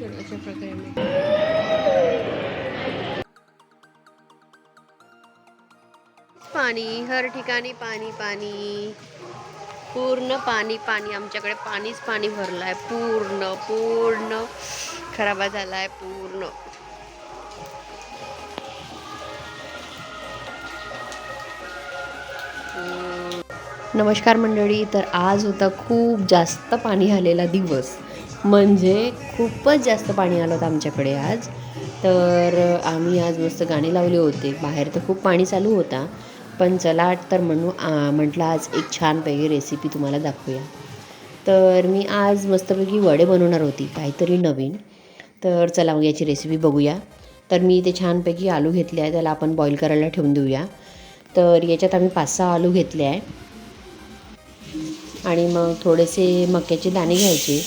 तर अशा प्रकारे मी पाणी हर ठिकाणी पाणी पाणी. पूर्ण पाणी पाणी. आमच्याकडे पाणीच पाणी भरलं आहे पूर्ण पूर्ण. खराबा झाला आहे पूर्ण. नमस्कार मंडळी तर आज होता खूप जास्त पाणी आलेला दिवस. म्हणजे खूपच जास्त पाणी आलं होतं आमच्याकडे आज. तर आम्ही आज मस्त गाणी लावले होते. बाहेर तर खूप पाणी चालू होता. पण चला तर म्हणू म्हटलं आज एक छानपैकी रेसिपी तुम्हाला दाखवूया. तर मी आज मस्तपैकी वडे बनवणार होती काहीतरी नवीन. तर चला मग याची रेसिपी बघूया. तर मी ते छानपैकी आलू घेतले आहे त्याला आपण बॉईल करायला ठेवून देऊया. तर याच्यात आम्ही पाच सहा आलू घेतले आहे आणि मग थोडेसे मक्याचे दाणे घ्यायचे.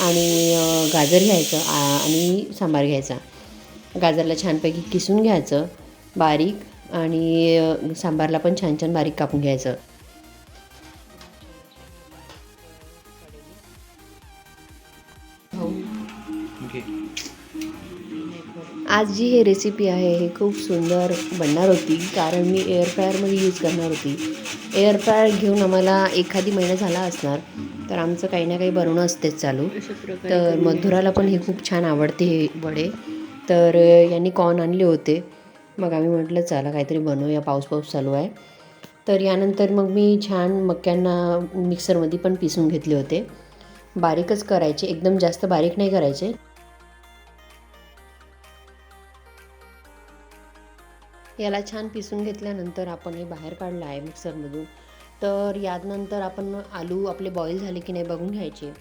आणि गाजर घ्यायचं आणि सांबार घ्यायचा. गाजरला छानपैकी किसून घ्यायचं बारीक आणि सांबारला पण छान छान बारीक कापून घ्यायचं. आज जी हे रेसिपी आहे हे खूप सुंदर बनणार होती कारण मी एअर फ्रायरमध्ये यूज करणार होती. एअर फ्रायर घेऊन आम्हाला एखादी महिना झाला असणार तर आमचं काही ना काही बनवणं असतेच चालू. तर मधुराला पण हे खूप छान आवडते हे वडे. तर यांनी कॉर्न आणले होते. मग आम्ही म्हटलं चला काहीतरी बनवूया. पाऊस पाऊस चालू आहे. तर यानंतर मग मी छान मक्यांना मिक्सरमध्ये पण पिसून घेतले होते. बारीकच करायचे. एकदम जास्त बारीक नाही करायचे. याला छान पिसून घेतल्यानंतर आपण हे बाहेर काढलं आहे मिक्सरमधून तर यानंतर आपण आलू आपले बॉईल झाले की नाही बघून घ्यायचे.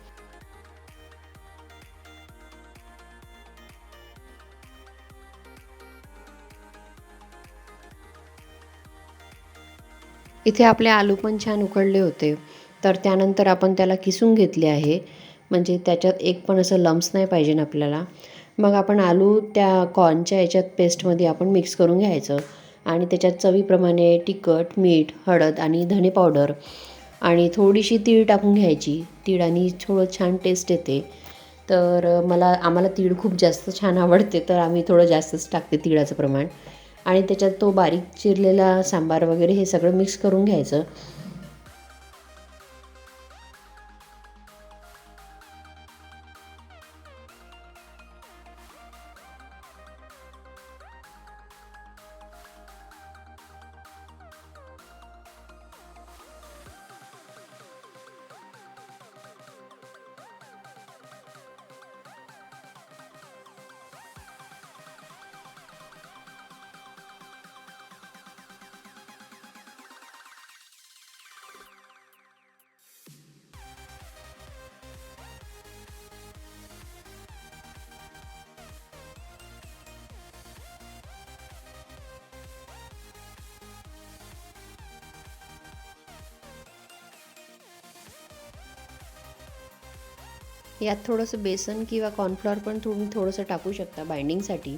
इथे आपले आलू पण छान उकडले होते. तर त्यानंतर आपण त्याला किसून घेतले आहे. म्हणजे त्याच्यात एक पण असं लम्स नाही पाहिजे ना आपल्याला. मग आपण आलू त्या कॉर्नच्या याच्यात पेस्टमध्ये आपण मिक्स करून घ्यायचं. आणि त्याच्यात चवीप्रमाणे तिखट मीठ हळद आणि धणे पावडर आणि थोडीशी तीळ टाकून घ्यायची. तीळ आणि थोडं छान टेस्ट येते. तर मला आम्हाला तीळ खूप जास्त छान आवडते तर आम्ही थोडं जास्तच टाकते तिळाचं प्रमाण. आणि त्याच्यात तो बारीक चिरलेला सांबार वगैरे हे सगळं मिक्स करून घ्यायचं. यात थोडंसं बेसन किंवा कॉर्नफ्लॉवर पण तुम्ही थोडंसं टाकू शकता बाइंडिंगसाठी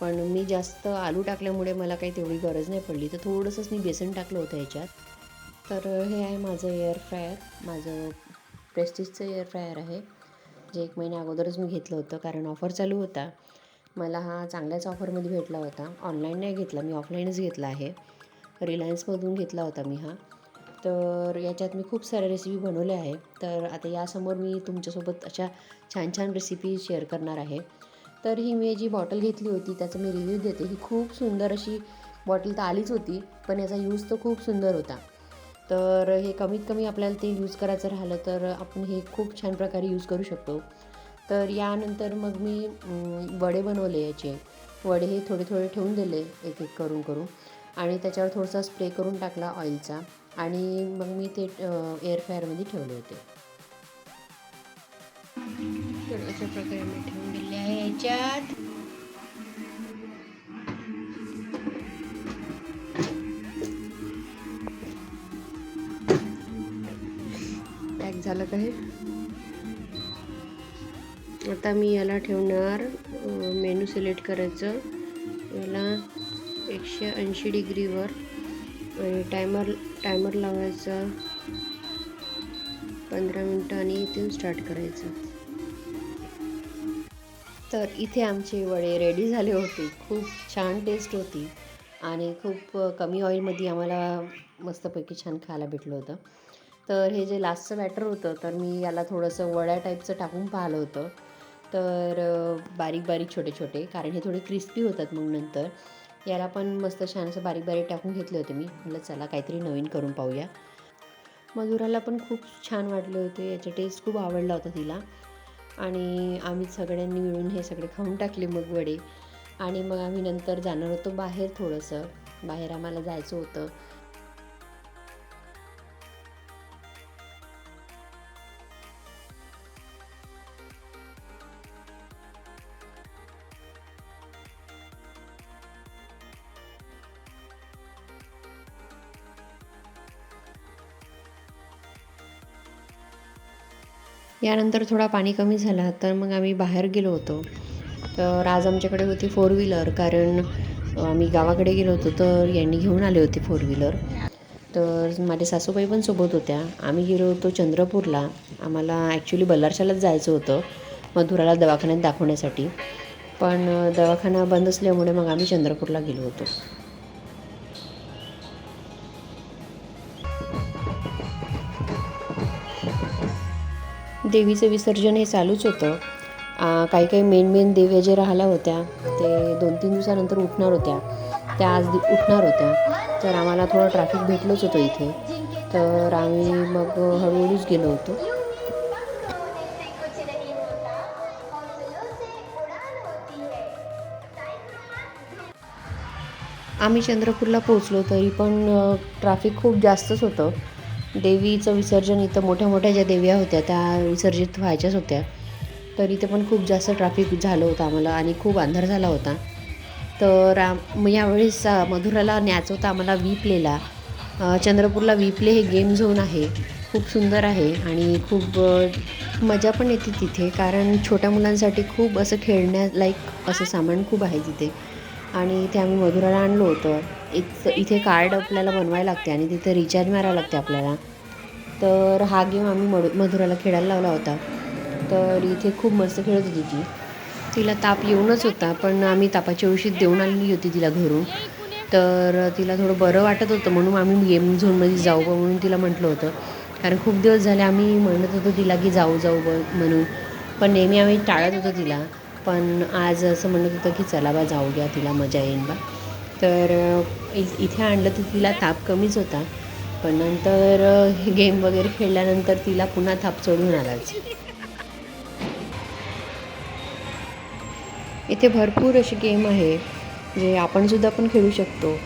पण मी जास्त आलू टाकल्यामुळे मला काही तेवढी गरज नाही पडली. तर थोडंसंच मी बेसन टाकलं होतं ह्याच्यात तर हे आहे माझं एअर फ्रायर माझं प्रेस्टिजचं एअर फ्रायर आहे. जे एक महिन्या अगोदरच मी घेतलं होतं कारण ऑफर चालू होता. मला हा चांगल्याच ऑफरमध्ये भेटला होता. ऑनलाईन नाही घेतला. मी ऑफलाईनच घेतला आहे. रिलायन्समधून घेतला होता मी हा. तर याच्यात मी खूप साऱ्या रेसिपी बनवल्या आहे तर आता यासमोर मी तुमच्यासोबत अशा छान छान रेसिपी शेअर करणार आहे. तर ही मी जी बॉटल घेतली होती त्याचा मी रिव्ह्यू देते. ही खूप सुंदर अशी बॉटल तर आलीच होती पण याचा यूज तर खूप सुंदर होता. तर हे कमीत कमी आपल्याला ते यूज करायचं राहिलं तर आपण हे खूप छान प्रकारे यूज करू शकतो. तर यानंतर मग मी वडे बनवले याचे. वडे हे थोडे थोडे ठेवून दिले एक एक करून करून. आणि त्याच्यावर थोडासा स्प्रे करून टाकला ऑइलचा आणि मग मी ते एअर फ्रायरमध्ये ठेवले होते. तर अशा प्रकारे मी ठेवून दिले आहे याच्यात. पॅक झालं का हे? आता मी याला ठेवणार. मेनू सिलेक्ट करायचं. याला एकशे ऐंशी डिग्रीवर आणि टायमर टायमर लावायचा. पंधरा मिनटं आणि इथून स्टार्ट करायचं. तर इथे आमचे वडे रेडी झाले होते. खूप छान टेस्ट होती. आणि खूप कमी ऑइलमध्ये आम्हाला मस्तपैकी छान खायला भेटलं होतं. तर हे जे लास्टचं बॅटर होतं तर मी याला थोडंसं वड्या टाईपचं टाकून पाहिलं होतं. तर बारीक बारीक छोटे छोटे कारण हे थोडे क्रिस्पी होतात मग नंतर. याला पण मस्त छान असं बारीक बारीक टाकून घेतले होते मी. म्हटलं चला काहीतरी नवीन करून पाहूया. मधुराला पण खूप छान वाटले होते. याचा टेस्ट खूप आवडला होता तिला. आणि आम्ही सगळ्यांनी मिळून हे सगळे खाऊन टाकले मग वडे. आणि मग आम्ही नंतर जाणार होतो बाहेर थोडंसं. बाहेर आम्हाला जायचं होतं. यानंतर थोडा पाणी कमी झाला तर मग आम्ही बाहेर गेलो होतो. तर आज आमच्याकडे होती फोर व्हीलर कारण आम्ही गावाकडे गेलो होतो तर यांनी घेऊन आले होते फोर व्हीलर तर माझे सासूबाई पण सोबत होत्या. आम्ही गेलो होतो चंद्रपूरला. आम्हाला ॲक्च्युली बल्लारशालाच जायचं होतं मधुराला दवाखान्यात दाखवण्यासाठी. पण दवाखाना बंद असल्यामुळे मग आम्ही चंद्रपूरला गेलो होतो. देवीचं विसर्जन हे चालूच होतं. काही काही मेन मेन देव्या जे राहिल्या होत्या ते दोन तीन दिवसानंतर उठणार होत्या. त्या आज दि- उठणार होत्या. तर आम्हाला थोडं ट्रॅफिक भेटलंच होतं इथे. तर आम्ही मग हळूहळूच गेलो होतो. आम्ही चंद्रपूरला पोहोचलो तरी पण ट्रॅफिक खूप जास्तच होतं. देवीचं विसर्जन इथं मोठ्या मोठ्या ज्या देव्या होत्या त्या विसर्जित व्हायच्याच होत्या. तर इथे पण खूप जास्त ट्रॅफिक झालं होतं आम्हाला आणि खूप अंधार झाला होता. तर आम यावेळेस मधुराला न्यायचं होतं आम्हाला विपलेला चंद्रपूरला विपले हे गेम झोन आहे. खूप सुंदर आहे आणि खूप मजा पण येते तिथे कारण छोट्या मुलांसाठी खूप असं खेळण्यालायक असं सामान खूप आहे तिथे. आणि इथे आम्ही मधुराला आणलं होतं. एक इथे कार्ड आपल्याला बनवायला लागते आणि तिथे रिचार्ज मारावं लागते आपल्याला. तर हा गेम आम्ही मधु मधुराला खेळायला लावला होता. तर इथे खूप मस्त खेळत होती ती. तिला ताप येऊनच होता पण आम्ही तापाची औषध देऊन आलेली होती तिला घरून. तर तिला थोडं बरं वाटत होतं म्हणून आम्ही गेम झोनमध्ये जाऊ बा म्हणून तिला म्हटलं होतं. कारण खूप दिवस झाले आम्ही म्हणत होतो तिला की जाऊ जाऊ ब म्हणून. पण नेहमी आम्ही टाळत होतो तिला. पण आज असं म्हणत होतं की चला बा जाऊ द्या तिला मजा येईन बा. तर इ इथे आणलं तर तिला ताप कमीच होता. पण नंतर हे गेम वगैरे खेळल्यानंतर तिला पुन्हा ताप चढून आलाच इथे भरपूर असे गेम आहे जे आपणसुद्धा पण खेळू शकतो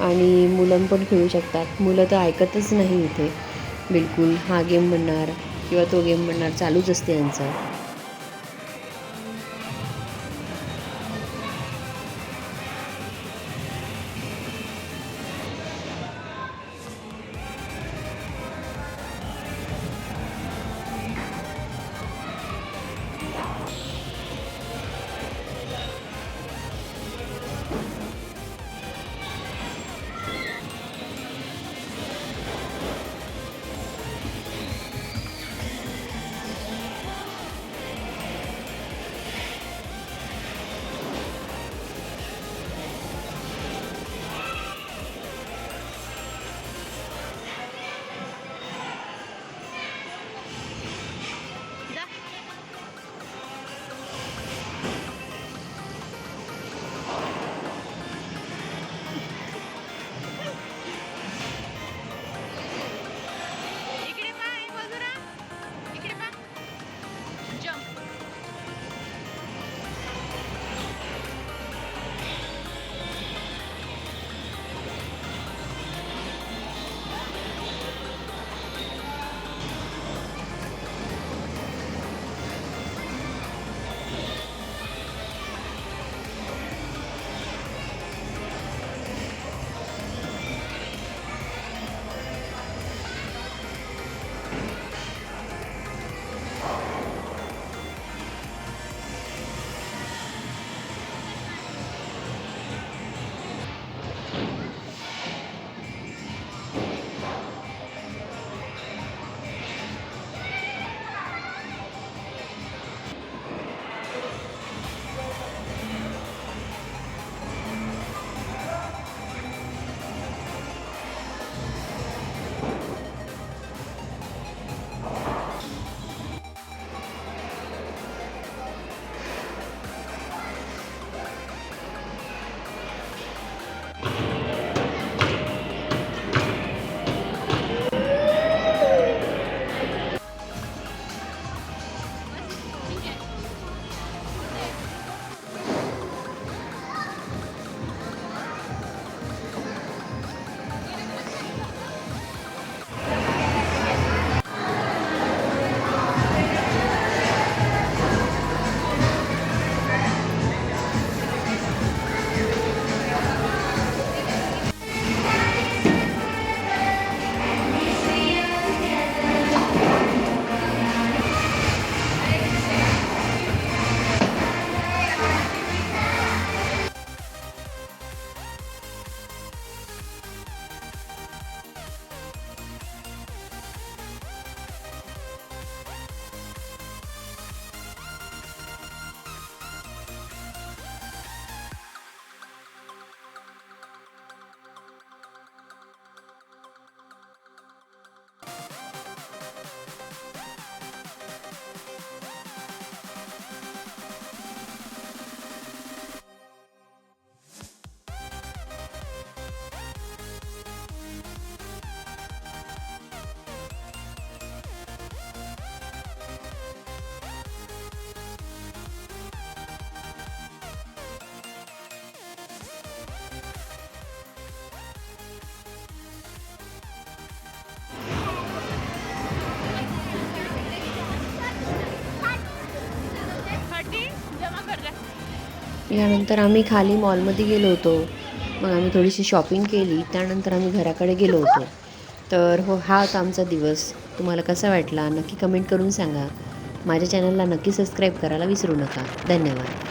आणि मुलं पण खेळू शकतात. मुलं तर ऐकतच नाही इथे. बिलकुल हा गेम म्हणणार किंवा तो गेम म्हणणार चालूच असते यांचा. यानंतर आम्ही खाली मॉलमध्ये गेलो होतो. मग आम्ही थोडीशी शॉपिंग केली. त्यानंतर आम्ही घराकडे गेलो होतो. तर हो हा होता आमचा दिवस. तुम्हाला कसा वाटला? नक्की कमेंट करून सांगा. माझ्या चॅनलला नक्की सबस्क्राईब करायला विसरू नका. धन्यवाद.